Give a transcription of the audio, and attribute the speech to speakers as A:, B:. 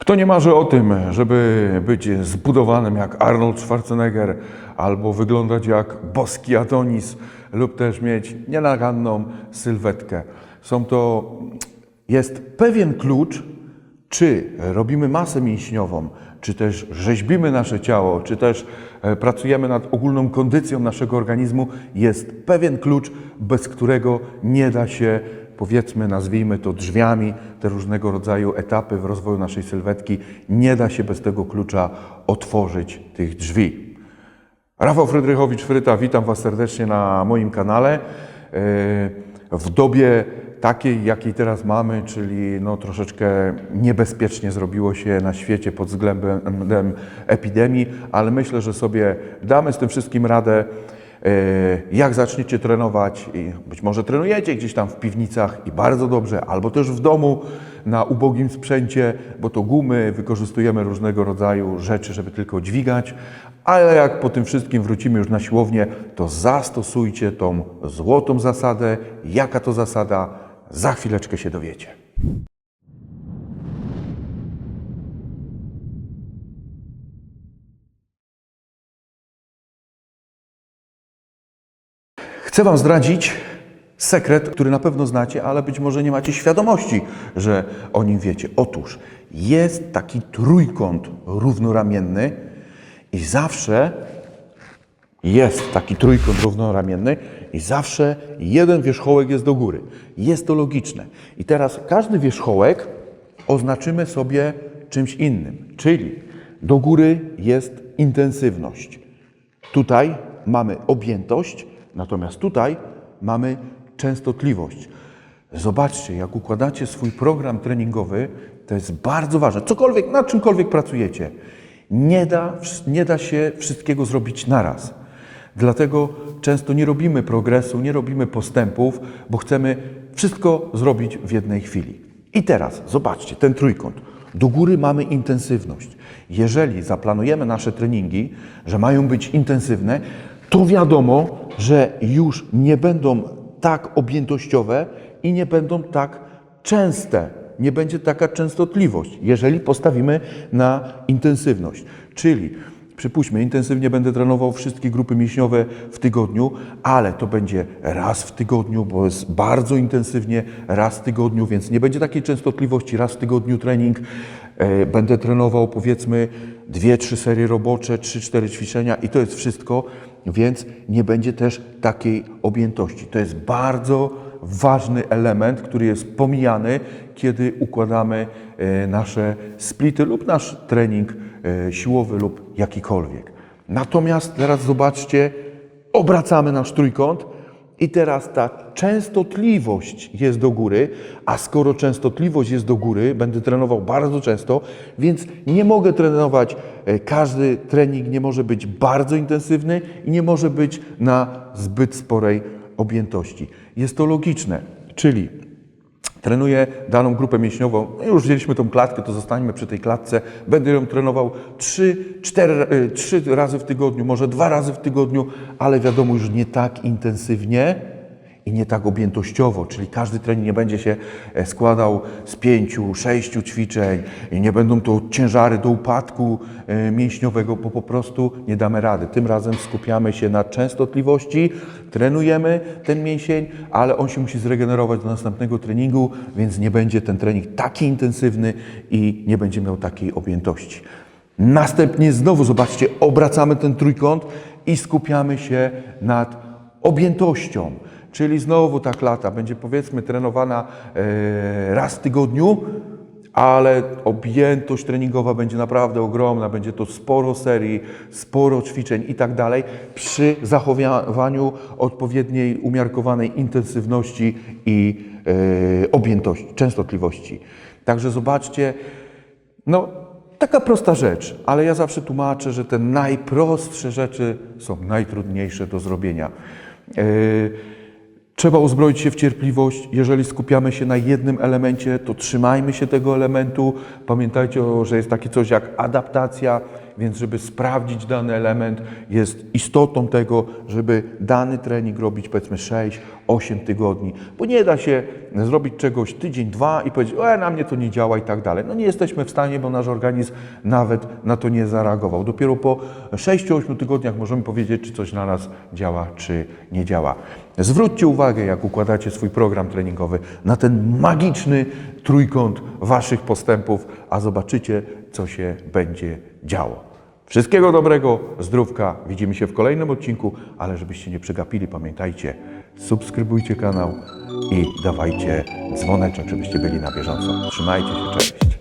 A: Kto nie marzy o tym, żeby być zbudowanym jak Arnold Schwarzenegger, albo wyglądać jak boski Adonis, lub też mieć nienaganną sylwetkę? Są to, jest pewien klucz, czy robimy masę mięśniową, czy też rzeźbimy nasze ciało, czy też e, pracujemy nad ogólną kondycją naszego organizmu, jest pewien klucz, bez którego nie da się, powiedzmy, nazwijmy to drzwiami, te różnego rodzaju etapy w rozwoju naszej sylwetki, nie da się bez tego klucza otworzyć tych drzwi. Rafał Frydrychowicz Fryta, witam Was serdecznie na moim kanale. E, W dobie takiej, jakiej teraz mamy, czyli no troszeczkę niebezpiecznie zrobiło się na świecie pod względem epidemii, ale myślę, że sobie damy z tym wszystkim radę. E, Jak zaczniecie trenować, i być może trenujecie gdzieś tam w piwnicach i bardzo dobrze, albo też w domu na ubogim sprzęcie, bo to gumy, wykorzystujemy różnego rodzaju rzeczy, żeby tylko dźwigać, ale jak po tym wszystkim wrócimy już na siłownię, to zastosujcie tą złotą zasadę. Jaka to zasada? Za chwileczkę się dowiecie. Chcę Wam zdradzić sekret, który na pewno znacie, ale być może nie macie świadomości, że o nim wiecie. Otóż jest taki trójkąt równoramienny i zawsze jest taki trójkąt równoramienny i zawsze jeden wierzchołek jest do góry. Jest to logiczne. I teraz każdy wierzchołek oznaczymy sobie czymś innym, czyli do góry jest intensywność. Tutaj mamy objętość, natomiast tutaj mamy częstotliwość. Zobaczcie, jak układacie swój program treningowy, to jest bardzo ważne. Cokolwiek, nad czymkolwiek pracujecie, nie da, nie da się wszystkiego zrobić naraz. Dlatego często nie robimy progresu, nie robimy postępów, bo chcemy wszystko zrobić w jednej chwili. I teraz zobaczcie, ten trójkąt. Do góry mamy intensywność. Jeżeli zaplanujemy nasze treningi, że mają być intensywne, to wiadomo, że już nie będą tak objętościowe i nie będą tak częste. Nie będzie taka częstotliwość, jeżeli postawimy na intensywność. Czyli Przypuśćmy, intensywnie będę trenował wszystkie grupy mięśniowe w tygodniu, ale to będzie raz w tygodniu, bo jest bardzo intensywnie, raz w tygodniu, więc nie będzie takiej częstotliwości, raz w tygodniu trening. E, Będę trenował powiedzmy dwie, trzy serie robocze, trzy, cztery ćwiczenia i to jest wszystko, więc nie będzie też takiej objętości. To jest bardzo ważny element, który jest pomijany, kiedy układamy e, nasze splity lub nasz trening siłowy lub jakikolwiek. Natomiast teraz zobaczcie, obracamy nasz trójkąt i teraz ta częstotliwość jest do góry, a skoro częstotliwość jest do góry, będę trenował bardzo często, więc nie mogę trenować, e, każdy trening nie może być bardzo intensywny i nie może być na zbyt sporej objętości. Jest to logiczne, czyli trenuję daną grupę mięśniową, no już wzięliśmy tą klatkę, to zostańmy przy tej klatce, będę ją trenował 3, 4, 3 razy w tygodniu, może dwa razy w tygodniu, ale wiadomo już nie tak intensywnie i nie tak objętościowo, czyli każdy trening nie będzie się e, składał z pięciu, sześciu ćwiczeń i nie będą to ciężary do upadku e, mięśniowego, bo po prostu nie damy rady. Tym razem skupiamy się na częstotliwości, trenujemy ten mięsień, ale on się musi zregenerować do następnego treningu, więc nie będzie ten trening taki intensywny i nie będzie miał takiej objętości. Następnie znowu, zobaczcie, obracamy ten trójkąt i skupiamy się nad objętością. Czyli znowu ta klata będzie powiedzmy trenowana e, raz w tygodniu, ale objętość treningowa będzie naprawdę ogromna, będzie to sporo serii, sporo ćwiczeń i tak dalej, przy zachowaniu odpowiedniej umiarkowanej intensywności i e, objętości, częstotliwości. Także zobaczcie, no taka prosta rzecz, ale ja zawsze tłumaczę, że te najprostsze rzeczy są najtrudniejsze do zrobienia. E, Trzeba uzbroić się w cierpliwość. Jeżeli skupiamy się na jednym elemencie, to trzymajmy się tego elementu. Pamiętajcie, że jest takie coś jak adaptacja, więc żeby sprawdzić dany element jest istotą tego, żeby dany trening robić powiedzmy 6-8 tygodni, bo nie da się zrobić czegoś tydzień, dwa i powiedzieć, e, na mnie to nie działa i tak dalej. No nie jesteśmy w stanie, bo nasz organizm nawet na to nie zareagował. Dopiero po 6-8 tygodniach możemy powiedzieć, czy coś na nas działa, czy nie działa. Zwróćcie uwagę, jak układacie swój program treningowy na ten magiczny trójkąt waszych postępów, a zobaczycie, co się będzie działo. Wszystkiego dobrego, zdrówka. Widzimy się w kolejnym odcinku, ale żebyście nie przegapili, pamiętajcie, subskrybujcie kanał i dawajcie dzwoneczek, żebyście byli na bieżąco. Trzymajcie się, cześć.